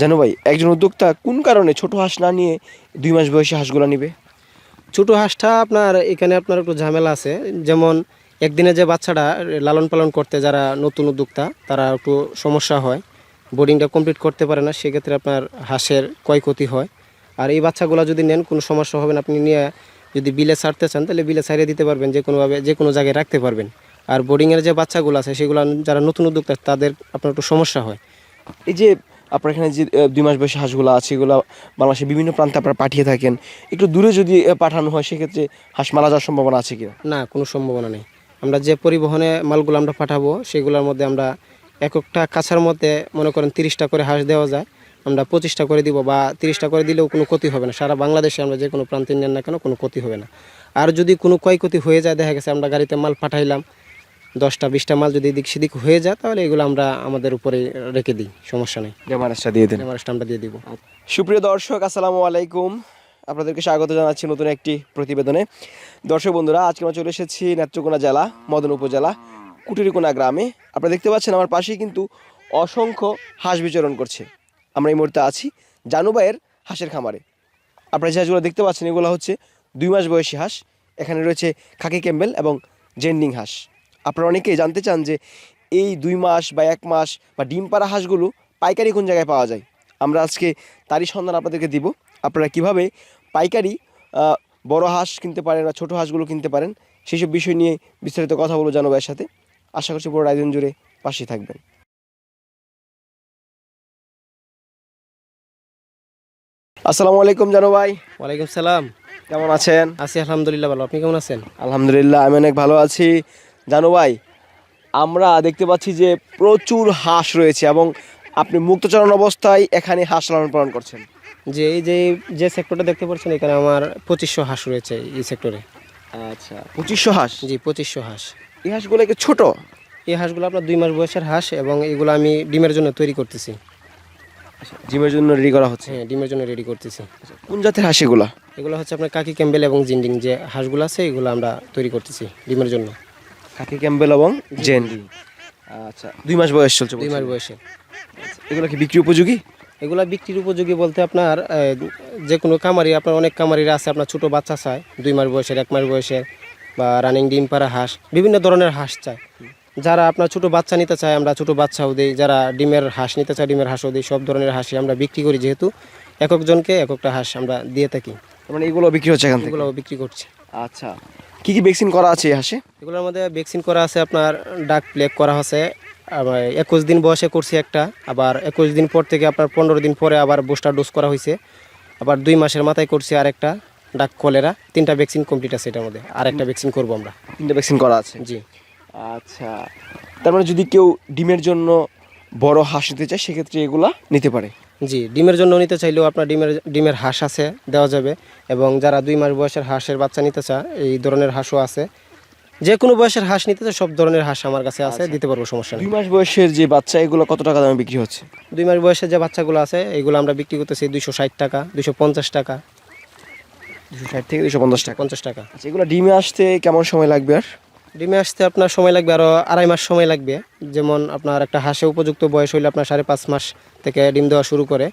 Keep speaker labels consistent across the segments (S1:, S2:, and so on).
S1: জানো ভাই একজন উদ্যোক্তা কোন কারণে ছোট হাঁস না নিয়ে দুই মাস বয়সী হাঁসগুলো নিবে?
S2: ছোটো হাঁসটা আপনার এখানে আপনার একটু ঝামেলা আছে। যেমন একদিনে যে বাচ্চাটা লালন পালন করতে যারা নতুন উদ্যোক্তা তারা একটু সমস্যা হয়। বোর্ডিংটা কমপ্লিট করতে পারে না সেক্ষেত্রে আপনার হাঁসের ক্ষয়ক্ষতি হয়। আর এই বাচ্চাগুলো যদি নেন কোনো সমস্যা হবে না। আপনি নিয়ে যদি বিলে ছাড়তে চান তাহলে বিলে ছাড়িয়ে দিতে পারবেন যে কোনোভাবে যে কোনো জায়গায় রাখতে পারবেন। আর বোর্ডিংয়ের যে বাচ্চাগুলো আছে সেগুলো যারা নতুন উদ্যোক্তা তাদের আপনার একটু সমস্যা হয়।
S1: এই যে আপনার এখানে যে দুই মাস বয়সী হাঁসগুলো আছে, এগুলো বাংলাদেশের বিভিন্ন প্রান্তে আপনারা পাঠিয়ে থাকেন। একটু দূরে যদি পাঠানো হয়, সেক্ষেত্রে হাঁস মারা যাওয়ার সম্ভাবনা আছে কিনা?
S2: না, কোনো সম্ভাবনা নেই। আমরা যে পরিবহনে মালগুলো আমরা পাঠাবো, সেগুলোর মধ্যে আমরা এক একটা কাছার মধ্যে মনে করেন তিরিশটা করে হাঁস দেওয়া যায়, আমরা পঁচিশটা করে দিব বা তিরিশটা করে দিলেও কোনো ক্ষতি হবে না। সারা বাংলাদেশে আমরা যে কোনো প্রান্তে নেন না কেন, কোনো ক্ষতি হবে না। আর যদি কোনো ক্ষয়ক্ষতি হয়ে যায়, দেখা গেছে আমরা গাড়িতে মাল পাঠাইলাম দশটা বিশটা মাল যদি এদিক সেদিক হয়ে যায় তাহলে এগুলো আমরা আমাদের উপরে রেখে দিই সমস্যা নেই।
S1: ডেমারেসটা দিয়ে দেন।
S2: এমারেজটা আমরা দিয়ে দিব।
S1: সুপ্রিয় দর্শক আসসালামু আলাইকুম। আপনাদেরকে স্বাগত জানাচ্ছি নতুন একটি প্রতিবেদনে। দর্শক বন্ধুরা আজকে আমরা চলে এসেছি নেত্রকোনা জেলা মদন উপজেলা কুটিরিকোনা গ্রামে। আপনারা দেখতে পাচ্ছেন আমার পাশেই কিন্তু অসংখ্য হাঁস বিচরণ করছে। আমরা এই মুহূর্তে আছি জানুবাইয়ের হাঁসের খামারে। আপনারা যে হাঁসগুলো দেখতে পাচ্ছেন এগুলো হচ্ছে দুই মাস বয়সী হাঁস। এখানে রয়েছে খাকি ক্যাম্বেল এবং জেন্ডিং হাঁস। আপনারা অনেকেই জানতে চান যে এই দুই মাস বা এক মাস বা ডিম পাড়া হাঁসগুলো পাইকারি কোন জায়গায় পাওয়া যায়? আমরা আজকে তারই সন্ধান আপনাদেরকে দিব। আপনারা কীভাবে পাইকারি বড় হাঁস কিনতে পারেন বা ছোটো হাঁসগুলো কিনতে পারেন সেই সব বিষয় নিয়ে বিস্তারিত কথা বলব জানো ভাইয়ের সাথে। আশা করছি পুরো আয়োজন জুড়ে পাশে থাকবেন। আসসালামু আলাইকুম জানো ভাই।
S2: ওয়ালাইকুম সালাম।
S1: কেমন আছেন?
S2: আছি আলহামদুলিল্লাহ ভালো। আপনি কেমন আছেন?
S1: আলহামদুলিল্লাহ আমি অনেক ভালো আছি। জানো ভাই আমরা দেখতে পাচ্ছি যে প্রচুর হাঁস রয়েছে এবং আপনি মুক্তচরণ অবস্থায় এখানে হাঁস লালন পালন করছেন।
S2: যে এই যে যে সেক্টরটা দেখতে পাচ্ছেন এখানে আমার পঁচিশশো হাঁস রয়েছে এই সেক্টরে
S1: আচ্ছা পঁচিশশো হাঁস?
S2: জি পঁচিশশো হাঁস।
S1: এই হাঁসগুলো কি ছোট?
S2: এই হাঁসগুলো আপনার দুই মাস বয়সের হাঁস এবং এগুলো আমি ডিমের জন্য তৈরি করতেছি।
S1: ডিমের জন্য রেডি করা হচ্ছে?
S2: হ্যাঁ ডিমের জন্য রেডি করতেছি।
S1: কোন জাতের হাঁস এগুলা?
S2: এগুলো হচ্ছে আপনার কাকি ক্যাম্বেল এবং জিন্ডিং যে হাঁসগুলো আছে এগুলো আমরা তৈরি করতেছি ডিমের জন্য।
S1: খাকি ক্যাম্বেল এবং জেন আচ্ছা দুই মাস বয়স চলছে
S2: দুই মাস বয়সে।
S1: এগুলো কি বিক্রি উপযোগী?
S2: এগুলা বিক্রির উপযোগী বলতে আপনার যে কোনো কামারি আপনার অনেক কামারিরা আছে আপনার ছোট বাচ্চা চায় দুই মাস বয়সের এক মাস বয়সের বা রানিং ডিম পাড়া হাঁস বিভিন্ন ধরনের হাঁস চায়। যারা আপনার ছোট বাচ্চা নিতে চায় আমরা ছোট বাচ্চাও দিই যারা ডিমের হাঁস নিতে চায় ডিমের হাঁসও দিই সব ধরনের হাঁসই আমরা বিক্রি করি যেহেতু এক একজনকে এক একটা হাঁস আমরা দিয়ে থাকি।
S1: মানে এগুলো বিক্রি হচ্ছে এখান থেকে?
S2: এগুলো বিক্রি করছি।
S1: আচ্ছা কি কি ভ্যাকসিন করা আছে হাঁসে?
S2: এগুলোর মধ্যে ভ্যাকসিন করা আছে আপনার ডাক প্লেগ করা আছে আবার একুশ দিন বয়সে করছি একটা আবার একুশ দিন পর থেকে আপনার পনেরো দিন পরে আবার বুস্টার ডোজ করা হয়েছে আবার দুই মাসের মাথায় করছি আরেকটা ডাক কলেরা তিনটা ভ্যাকসিন কমপ্লিট আছে এটার মধ্যে আর একটা ভ্যাকসিন করব আমরা।
S1: তিনটা ভ্যাকসিন করা আছে?
S2: জি।
S1: আচ্ছা তার মানে যদি কেউ ডিমের জন্য বড় হাঁস নিতে চায় সেক্ষেত্রে এগুলা নিতে পারে?
S2: জি ডিমের জন্য নিতে চাইলেও আপনার ডিমের ডিমের হাঁস আছে দেওয়া যাবে। এবং যারা দুই মাস বয়সের হাঁসের বাচ্চা নিতে চায় এই ধরনের হাঁসও আছে। যে কোনো বয়সের হাঁস নিতে চায় সব ধরনের হাঁস আমার কাছে আছে দিতে পারব সমস্যা নেই।
S1: দুই মাস বয়সের যে বাচ্চা এগুলো কত টাকা দামে বিক্রি হচ্ছে?
S2: দুই মাস বয়সের যে বাচ্চাগুলো আছে এগুলো আমরা বিক্রি করতেছি দুইশো ষাট টাকা দুইশো পঞ্চাশ টাকা।
S1: দুশো ষাট থেকে দুশো পঞ্চাশ টাকা।
S2: পঞ্চাশ টাকা।
S1: আচ্ছা এগুলো ডিমে আসতে কেমন সময় লাগবে আর?
S2: ডিমে আসতে আপনার সময় লাগবে আরও আড়াই মাস সময় লাগবে। যেমন আপনার একটা হাঁসে উপযুক্ত বয়স হইলে আপনার সাড়ে পাঁচ মাস থেকে ডিম দেওয়া শুরু করে।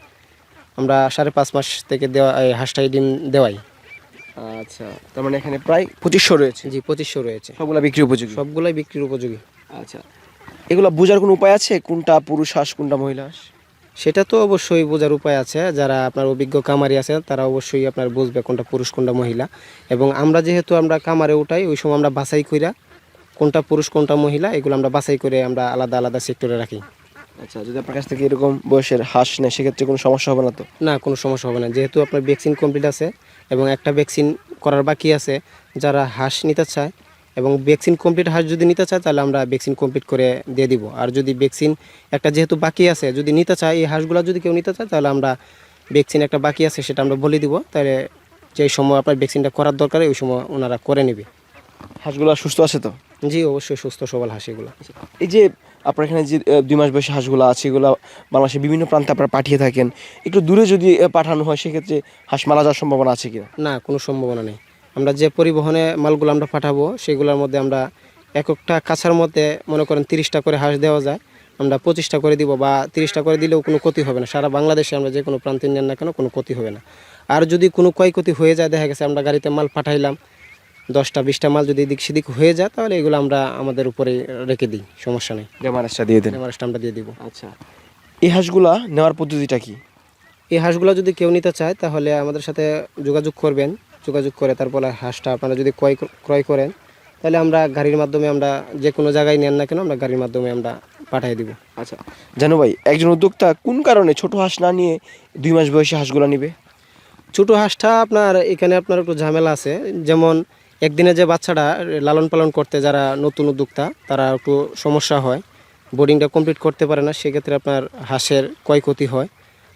S2: আমরা সাড়ে পাঁচ মাস থেকে দেওয়া এই হাঁসটাই ডিম দেওয়াই।
S1: আচ্ছা তার মানে এখানে প্রায় পঁচিশশো রয়েছে?
S2: জি পঁচিশশো রয়েছে।
S1: সবগুলো বিক্রি উপযোগী?
S2: সবগুলোই বিক্রির উপযোগী।
S1: আচ্ছা এগুলো বোঝার কোনো উপায় আছে? কোনটা পুরুষ হাঁস কোনটা মহিলা হাঁস?
S2: সেটা তো অবশ্যই বোঝার উপায় আছে। যারা আপনার অভিজ্ঞ কামারি আছে তারা অবশ্যই আপনার বুঝবে কোনটা পুরুষ কোনটা মহিলা। এবং আমরা যেহেতু আমরা কামারে উঠাই ওই সময় আমরা বাছাই কইরা কোনটা পুরুষ কোনটা মহিলা এগুলো আমরা বাছাই করে আমরা আলাদা আলাদা সেক্টরে রাখি।
S1: আচ্ছা যদি আপনার কাছ থেকে এরকম বয়সের হাঁস নেয় সেক্ষেত্রে কোনো সমস্যা হবে না তো?
S2: না কোনো সমস্যা হবে না। যেহেতু আপনার ভ্যাকসিন কমপ্লিট আছে এবং একটা ভ্যাকসিন করার বাকি আছে যারা হাঁস নিতে চায় এবং ভ্যাকসিন কমপ্লিট হাঁস যদি নিতে চায় তাহলে আমরা ভ্যাকসিন কমপ্লিট করে দিয়ে দিব। আর যদি ভ্যাকসিন একটা যেহেতু বাকি আছে যদি নিতে চায় এই হাঁসগুলো যদি কেউ নিতে চায় তাহলে আমরা ভ্যাকসিন একটা বাকি আছে সেটা আমরা বলে দিব। তাহলে যে সময় আপনার ভ্যাকসিনটা করার দরকার ওই সময় ওনারা করে নেবে।
S1: হাঁসগুলো সুস্থ আছে তো?
S2: জি অবশ্যই সুস্থ সবল হাঁস এগুলো।
S1: এই যে আপনার এখানে যে দুই মাস বয়সী হাঁসগুলো আছে এগুলো বাংলাদেশের বিভিন্ন প্রান্তে আপনারা পাঠিয়ে থাকেন একটু দূরে যদি পাঠানো হয় সেক্ষেত্রে হাঁস মারা যাওয়ার সম্ভাবনা আছে কিনা?
S2: না কোনো সম্ভাবনা নেই। আমরা যে পরিবহনে মালগুলো আমরা পাঠাবো সেগুলোর মধ্যে আমরা এক একটা কাছার মধ্যে মনে করেন তিরিশটা করে হাঁস দেওয়া যায় আমরা পঁচিশটা করে দিব বা তিরিশটা করে দিলেও কোনো ক্ষতি হবে না। সারা বাংলাদেশে আমরা যে কোনো প্রান্তে নেন না কেন কোনো ক্ষতি হবে না। আর যদি কোনো ক্ষয়ক্ষতি হয়ে যায় দেখা গেছে আমরা গাড়িতে মাল পাঠাইলাম দশটা বিশটা মাল যদি এদিক সেদিক হয়ে যায় তাহলে এগুলো আমরা আমাদের উপরে রেখে দিই সমস্যা নেই।
S1: ডেমারেজটা দিয়ে দেন।
S2: আমরা দিয়ে দিব।
S1: আচ্ছা। এই হাঁসগুলা নেওয়ার পদ্ধতিটা কি?
S2: এই হাঁসগুলো যদি কেউ নিতে চায় তাহলে আমাদের সাথে যোগাযোগ করবেন। যোগাযোগ করে তারপরে হাঁসটা আপনারা যদি ক্রয় ক্রয় করেন তাহলে আমরা গাড়ির মাধ্যমে আমরা যে কোনো জায়গায় নেন না কেন আমরা গাড়ির মাধ্যমে আমরা পাঠিয়ে দিব।
S1: আচ্ছা। জানো ভাই একজন উদ্যোক্তা কোন কারণে ছোট হাঁস না নিয়ে দুই মাস বয়সী হাঁসগুলা নিবে?
S2: ছোটো হাঁসটা আপনার এখানে আপনার একটু ঝামেলা আছে। যেমন একদিনে যে বাচ্চাটা লালন পালন করতে যারা নতুন উদ্যোক্তা, তারা একটু সমস্যা হয় বোর্ডিংটা কমপ্লিট করতে পারে না, সেক্ষেত্রে আপনার হাঁসের ক্ষয়ক্ষতি হয়।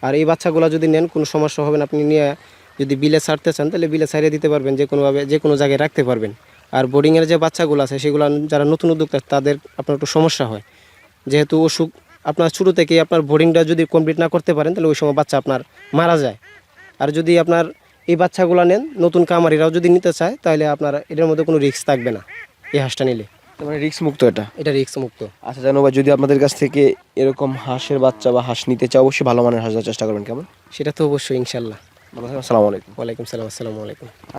S2: আর এই বাচ্চাগুলো যদি নেন, কোনো সমস্যা হবে না, আপনি নিয়ে যদি বিলে ছাড়তে চান, তাহলে বিলে ছাড়িয়ে দিতে পারবেন, যে কোনোভাবে, যে কোনো জায়গায় রাখতে পারবেন। আর বোর্ডিংয়ের যে বাচ্চাগুলো আছে, সেগুলো যারা নতুন উদ্যোক্তা, তাদের আপনার একটু সমস্যা হয়। যেহেতু অসুখ, আপনার শুরু থেকেই আপনার বোর্ডিংটা যদি কমপ্লিট না করতে পারেন, তাহলে ওই সময় বাচ্চা আপনার মারা যায়। আর যদি আপনার এই বাচ্চাগুলো নেন নতুন কামারিরাও যদি নিতে চায় তাহলে আপনার এটার মধ্যে কোনো রিস্ক থাকবে না এই হাঁসটা নিলে।
S1: মানে রিস্ক মুক্ত এটা?
S2: এটা রিস্ক মুক্ত।
S1: আচ্ছা জানো বা যদি আপনাদের কাছ থেকে এরকম হাঁসের বাচ্চা বা হাঁস নিতে চাও অবশ্যই ভালো মানের হাঁস দেওয়ার চেষ্টা করবেন কেমন?
S2: সেটা তো অবশ্যই ইনশাল্লাহ।
S1: ভালো আসসালামু আলাইকুম।
S2: ওয়ালাইকুম সালাম আসসালামু আলাইকুম।